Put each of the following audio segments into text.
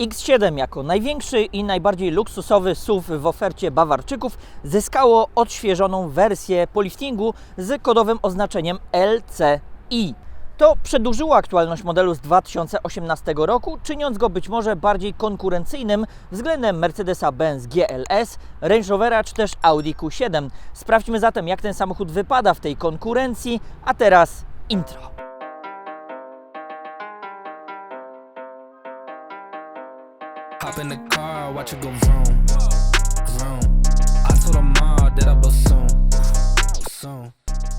X7 jako największy i najbardziej luksusowy SUV w ofercie Bawarczyków zyskało odświeżoną wersję po liftingu z kodowym oznaczeniem LCI. To przedłużyło aktualność modelu z 2018 roku, czyniąc go być może bardziej konkurencyjnym względem Mercedesa-Benz GLS, Range Rovera czy też Audi Q7. Sprawdźmy zatem, jak ten samochód wypada w tej konkurencji, a teraz intro. Hop in the car, watch it go vroom, vroom. I told her mom that soon, soon.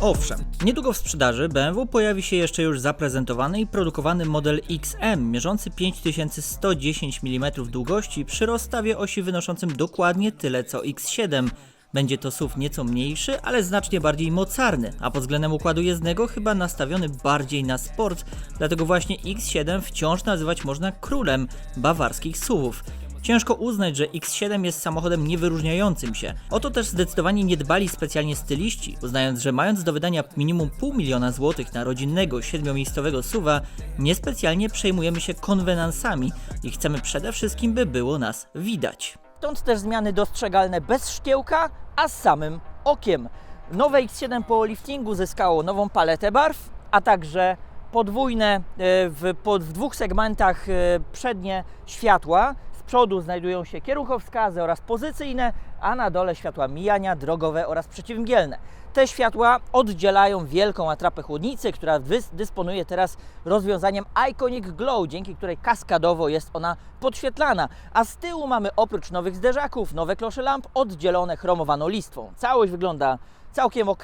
Owszem, niedługo w sprzedaży BMW pojawi się jeszcze już zaprezentowany i produkowany model XM mierzący 5110 mm długości przy rozstawie osi wynoszącym dokładnie tyle co X7. Będzie to SUV nieco mniejszy, ale znacznie bardziej mocarny, a pod względem układu jezdnego chyba nastawiony bardziej na sport, dlatego właśnie X7 wciąż nazywać można królem bawarskich SUVów. Ciężko uznać, że X7 jest samochodem niewyróżniającym się. O to też zdecydowanie nie dbali specjalnie styliści, uznając, że mając do wydania minimum pół miliona złotych na rodzinnego, siedmiomiejscowego SUVa, niespecjalnie przejmujemy się konwenansami i chcemy przede wszystkim, by było nas widać. Stąd też zmiany dostrzegalne bez szkiełka, a z samym okiem. Nowe X7 po liftingu zyskało nową paletę barw, a także podwójne e, w, w dwóch segmentach e, przednie światła. Przodu znajdują się kierunkowskazy oraz pozycyjne, a na dole światła mijania, drogowe oraz przeciwmgielne. Te światła oddzielają wielką atrapę chłodnicy, która dys- dysponuje teraz rozwiązaniem Iconic Glow, dzięki której kaskadowo jest ona podświetlana. A z tyłu mamy oprócz nowych zderzaków, nowe klosze lamp oddzielone chromowaną listwą. Całość wygląda całkiem ok,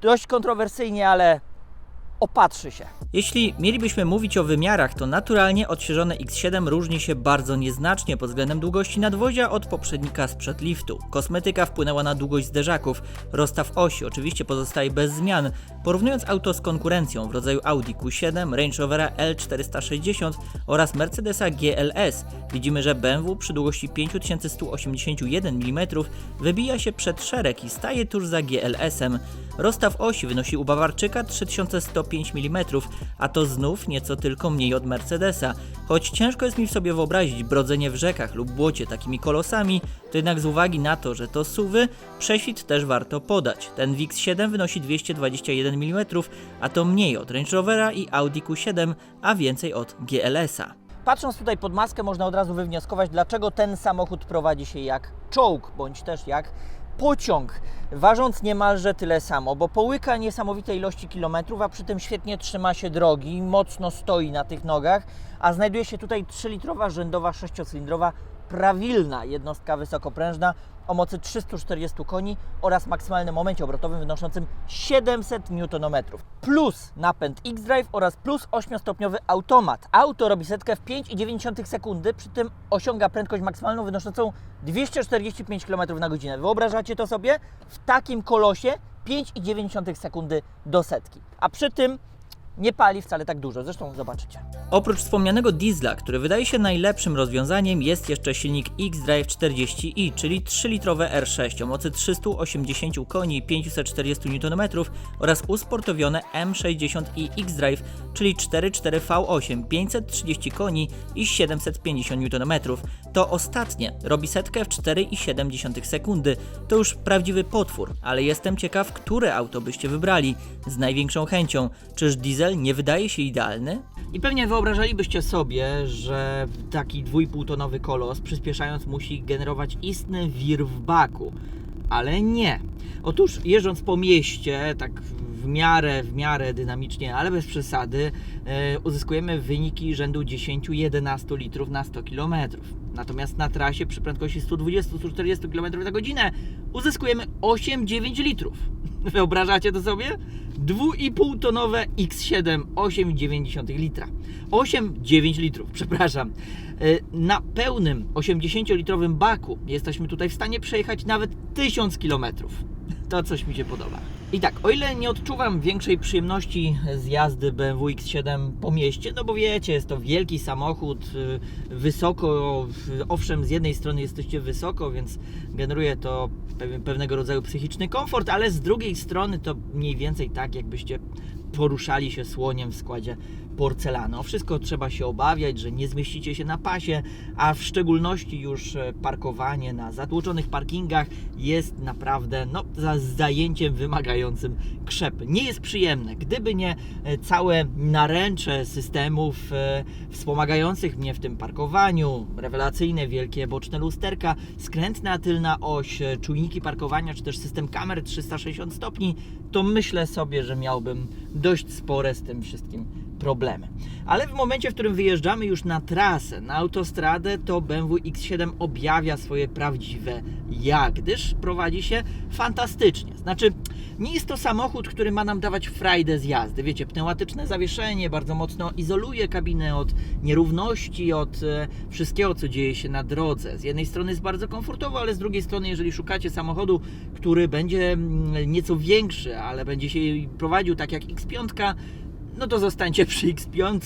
dość kontrowersyjnie, ale opatrzy się. Jeśli mielibyśmy mówić o wymiarach, to naturalnie odświeżone X7 różni się bardzo nieznacznie pod względem długości nadwozia od poprzednika sprzed liftu. Kosmetyka wpłynęła na długość zderzaków, rozstaw osi oczywiście pozostaje bez zmian. Porównując auto z konkurencją w rodzaju Audi Q7, Range Rovera L460 oraz Mercedesa GLS, widzimy, że BMW przy długości 5181 mm wybija się przed szereg i staje tuż za GLS-em. Rozstaw osi wynosi u Bawarczyka 3105 mm, a to znów nieco tylko mniej od Mercedesa. Choć ciężko jest mi w sobie wyobrazić brodzenie w rzekach lub błocie takimi kolosami, to jednak z uwagi na to, że to suwy, prześwit też warto podać. Ten VX7 wynosi 221 mm, a to mniej od Range Rovera i Audi Q7, a więcej od GLS-a. Patrząc tutaj pod maskę, można od razu wywnioskować, dlaczego ten samochód prowadzi się jak czołg, bądź też jak pociąg, ważąc niemalże tyle samo, bo połyka niesamowite ilości kilometrów, a przy tym świetnie trzyma się drogi, mocno stoi na tych nogach, a znajduje się tutaj 3-litrowa rzędowa sześciocylindrowa prawilna jednostka wysokoprężna o mocy 340 koni oraz maksymalnym momencie obrotowym wynoszącym 700 Nm. Plus napęd X-Drive oraz plus 8-stopniowy automat. Auto robi setkę w 5,9 sekundy, przy tym osiąga prędkość maksymalną wynoszącą 245 km na godzinę. Wyobrażacie to sobie? W takim kolosie 5,9 sekundy do setki. A przy tym nie pali wcale tak dużo, zresztą zobaczycie. Oprócz wspomnianego diesla, który wydaje się najlepszym rozwiązaniem, jest jeszcze silnik X-Drive 40i, czyli 3-litrowe R6 o mocy 380 koni i 540 Nm oraz usportowione M60i X-Drive, czyli 4.4 V8, 530 koni i 750 Nm. To ostatnie robi setkę w 4,7 sekundy. To już prawdziwy potwór, ale jestem ciekaw, które auto byście wybrali z największą chęcią. Czyż diesel nie wydaje się idealny? I pewnie wyobrażalibyście sobie, że taki 2,5-tonowy kolos przyspieszając musi generować istny wir w baku. Ale nie. Otóż jeżdżąc po mieście, tak w miarę, w miarę dynamicznie, ale bez przesady, e, uzyskujemy wyniki rzędu 10-11 litrów na 100 km. Natomiast na trasie przy prędkości 120-140 km na godzinę uzyskujemy 8-9 litrów. Wyobrażacie to sobie? 2,5 tonowe X7 8,9 litra. 8,9 litrów, przepraszam. E, Na pełnym 80-litrowym baku jesteśmy tutaj w stanie przejechać nawet 1000 km. To coś mi się podoba. I tak, o ile nie odczuwam większej przyjemności z jazdy BMW X7 po mieście, no bo wiecie, jest to wielki samochód, y, wysoko, y, owszem, z jednej strony jesteście wysoko, więc generuje to pe- pewnego rodzaju psychiczny komfort, ale z drugiej strony to mniej więcej tak, jakbyście poruszali się słoniem w składzie porcelany. O wszystko trzeba się obawiać, że nie zmieścicie się na pasie, a w szczególności już e, parkowanie na zatłoczonych parkingach jest naprawdę no, za zajęciem wymagającym krzepy. Nie jest przyjemne. Gdyby nie e, całe naręcze systemów e, wspomagających mnie w tym parkowaniu, rewelacyjne wielkie boczne lusterka, skrętna tylna oś, czujniki parkowania, czy też system kamer 360 stopni, to myślę sobie, że miałbym dość spore z tym wszystkim problemy. Ale w momencie, w którym wyjeżdżamy już na trasę, na autostradę, to BMW X7 objawia swoje prawdziwe ja, gdyż prowadzi się fantastycznie. Znaczy, nie jest to samochód, który ma nam dawać frajdę z jazdy. Wiecie, pneumatyczne zawieszenie bardzo mocno izoluje kabinę od nierówności, od e, wszystkiego, co dzieje się na drodze. Z jednej strony jest bardzo komfortowo, ale z drugiej strony, jeżeli szukacie samochodu, który będzie mm, nieco większy, ale będzie się prowadził tak jak X5, no to zostańcie przy X5,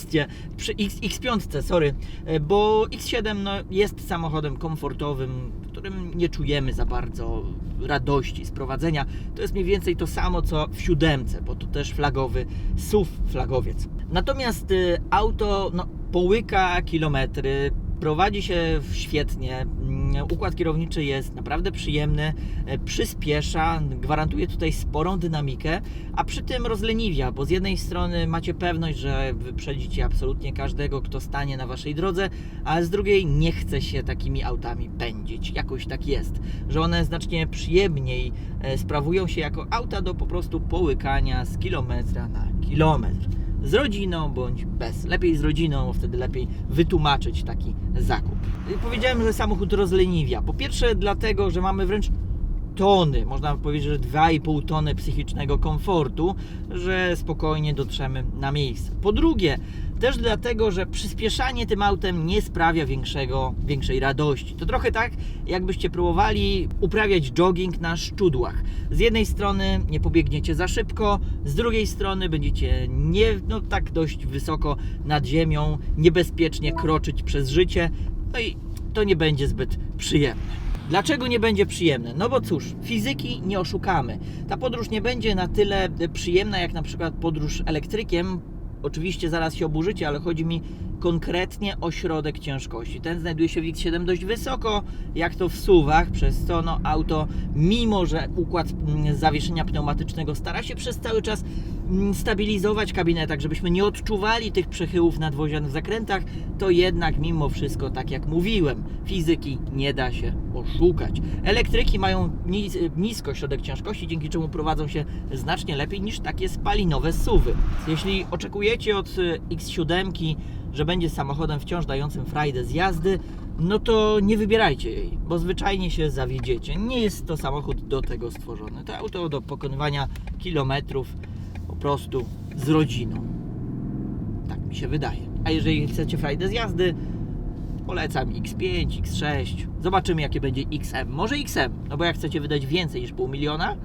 przy X, X5, sorry, E, bo X7 no, jest samochodem komfortowym, w którym nie czujemy za bardzo radości z prowadzenia. To jest mniej więcej to samo co w siódemce, bo to też flagowy SUV flagowiec. Natomiast y, auto no, połyka kilometry, prowadzi się świetnie. Mm, Układ kierowniczy jest naprawdę przyjemny, e, przyspiesza, gwarantuje tutaj sporą dynamikę, a przy tym rozleniwia, bo z jednej strony macie pewność, że wyprzedzicie absolutnie każdego, kto stanie na waszej drodze, a z drugiej nie chce się takimi autami pędzić. Jakoś tak jest, że one znacznie przyjemniej e, sprawują się jako auta do po prostu połykania z kilometra na kilometr z rodziną bądź bez. Lepiej z rodziną, bo wtedy lepiej wytłumaczyć taki zakup. Powiedziałem, że samochód rozleniwia. Po pierwsze dlatego, że mamy wręcz tony, można powiedzieć, że 2,5 tony psychicznego komfortu, że spokojnie dotrzemy na miejsce. Po drugie, też dlatego, że przyspieszanie tym autem nie sprawia większego, większej radości. To trochę tak, jakbyście próbowali uprawiać jogging na szczudłach. Z jednej strony nie pobiegniecie za szybko, z drugiej strony będziecie nie, no tak dość wysoko nad ziemią, niebezpiecznie kroczyć przez życie, no i to nie będzie zbyt przyjemne. Dlaczego nie będzie przyjemne? No bo cóż, fizyki nie oszukamy. Ta podróż nie będzie na tyle przyjemna jak na przykład podróż elektrykiem. Oczywiście zaraz się oburzycie, ale chodzi mi konkretnie o środek ciężkości. Ten znajduje się w X7 dość wysoko, jak to w suwach, przez co no, auto, mimo że układ mm, zawieszenia pneumatycznego stara się przez cały czas mm, stabilizować kabinę, tak żebyśmy nie odczuwali tych przechyłów nadwozia w zakrętach, to jednak mimo wszystko, tak jak mówiłem, fizyki nie da się oszukać. Elektryki mają nis nisko środek ciężkości, dzięki czemu prowadzą się znacznie lepiej niż takie spalinowe suwy. Jeśli oczekujecie od y, X7, że będzie samochodem wciąż dającym frajdę z jazdy, no to nie wybierajcie jej, bo zwyczajnie się zawiedziecie. Nie jest to samochód do tego stworzony. To auto do pokonywania kilometrów po prostu z rodziną. Tak mi się wydaje. A jeżeli chcecie frajdę z jazdy, polecam X5, X6. Zobaczymy jakie będzie XM. Może XM, no bo jak chcecie wydać więcej niż pół miliona,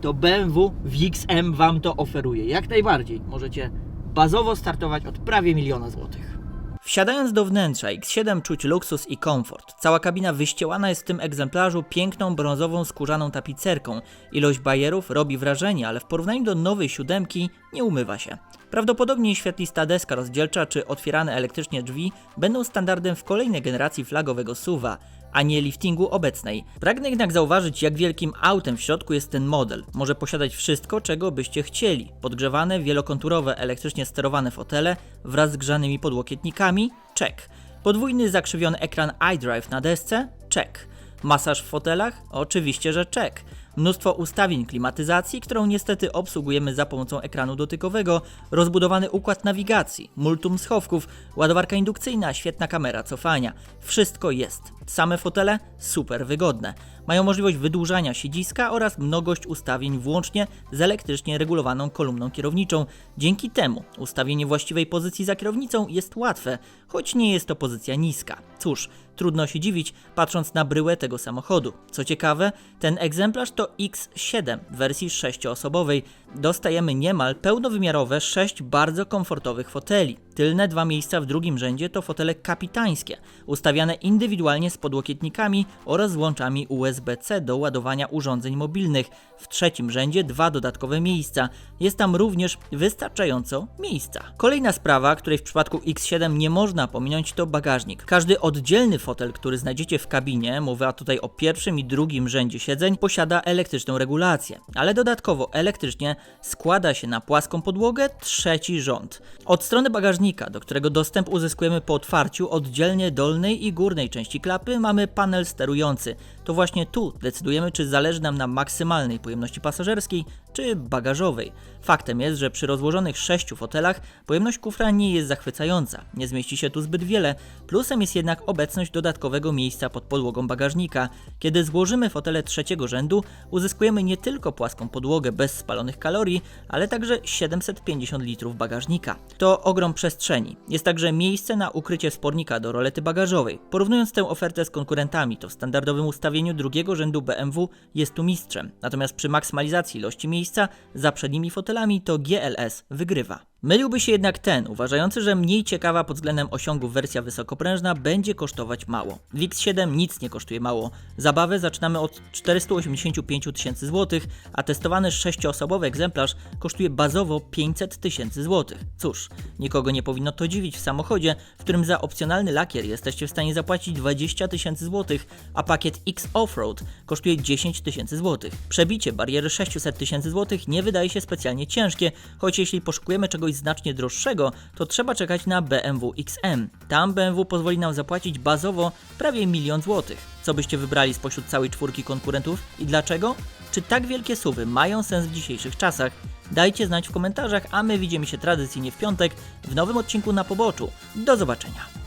to BMW w XM Wam to oferuje. Jak najbardziej. Możecie bazowo startować od prawie miliona złotych. Wsiadając do wnętrza X7 czuć luksus i komfort. Cała kabina wyściełana jest w tym egzemplarzu piękną brązową skórzaną tapicerką. Ilość bajerów robi wrażenie, ale w porównaniu do nowej siódemki nie umywa się. Prawdopodobnie świetlista deska rozdzielcza czy otwierane elektrycznie drzwi będą standardem w kolejnej generacji flagowego SUVa, a nie liftingu obecnej. Pragnę jednak zauważyć, jak wielkim autem w środku jest ten model. Może posiadać wszystko, czego byście chcieli. Podgrzewane, wielokonturowe, elektrycznie sterowane fotele wraz z grzanymi podłokietnikami? Check. Podwójny zakrzywiony ekran iDrive na desce? Check. Masaż w fotelach? Oczywiście, że check. Mnóstwo ustawień klimatyzacji, którą niestety obsługujemy za pomocą ekranu dotykowego, rozbudowany układ nawigacji, multum schowków, ładowarka indukcyjna, świetna kamera cofania. Wszystko jest. Same fotele super wygodne. Mają możliwość wydłużania siedziska oraz mnogość ustawień włącznie z elektrycznie regulowaną kolumną kierowniczą. Dzięki temu ustawienie właściwej pozycji za kierownicą jest łatwe, choć nie jest to pozycja niska. Cóż, trudno się dziwić, patrząc na bryłę tego samochodu. Co ciekawe, ten egzemplarz to X7 w wersji sześcioosobowej. Dostajemy niemal pełnowymiarowe sześć bardzo komfortowych foteli. Tylne dwa miejsca w drugim rzędzie to fotele kapitańskie, ustawiane indywidualnie z podłokietnikami oraz złączami USB-C do ładowania urządzeń mobilnych. W trzecim rzędzie dwa dodatkowe miejsca. Jest tam również wystarczająco miejsca. Kolejna sprawa, której w przypadku X7 nie można pominąć to bagażnik. Każdy oddzielny fotel, który znajdziecie w kabinie, mowa tutaj o pierwszym i drugim rzędzie siedzeń, posiada elektryczną regulację, ale dodatkowo elektrycznie składa się na płaską podłogę trzeci rząd. Od strony bagażnika, do którego dostęp uzyskujemy po otwarciu oddzielnie dolnej i górnej części klapy, mamy panel sterujący. To właśnie tu decydujemy, czy zależy nam na maksymalnej pojemności pasażerskiej, czy bagażowej. Faktem jest, że przy rozłożonych sześciu fotelach pojemność kufra nie jest zachwycająca, nie zmieści się tu zbyt wiele, plusem jest jednak obecność dodatkowego miejsca pod podłogą bagażnika. Kiedy złożymy fotele trzeciego rzędu, uzyskujemy nie tylko płaską podłogę bez spalonych kalorii, ale także 750 litrów bagażnika. To ogrom przestrzeni. Jest także miejsce na ukrycie spornika do rolety bagażowej. Porównując tę ofertę z konkurentami, to w standardowym ustawieniu drugiego rzędu BMW jest tu mistrzem, natomiast przy maksymalizacji ilości miejsca za przednimi fotelami to GLS wygrywa. Myliłby się jednak ten, uważający, że mniej ciekawa pod względem osiągów wersja wysokoprężna będzie kosztować mało. W X7 nic nie kosztuje mało. Zabawę zaczynamy od 485 tysięcy złotych, a testowany sześcioosobowy egzemplarz kosztuje bazowo 500 tysięcy złotych. Cóż, nikogo nie powinno to dziwić w samochodzie, w którym za opcjonalny lakier jesteście w stanie zapłacić 20 tysięcy złotych, a pakiet X Offroad kosztuje 10 tysięcy złotych. Przebicie bariery 600 tysięcy złotych nie wydaje się specjalnie ciężkie, choć jeśli poszukujemy znacznie droższego, to trzeba czekać na BMW XM. Tam BMW pozwoli nam zapłacić bazowo prawie milion złotych. Co byście wybrali spośród całej czwórki konkurentów i dlaczego? Czy tak wielkie suwy mają sens w dzisiejszych czasach? Dajcie znać w komentarzach, a my widzimy się tradycyjnie w piątek w nowym odcinku na poboczu. Do zobaczenia.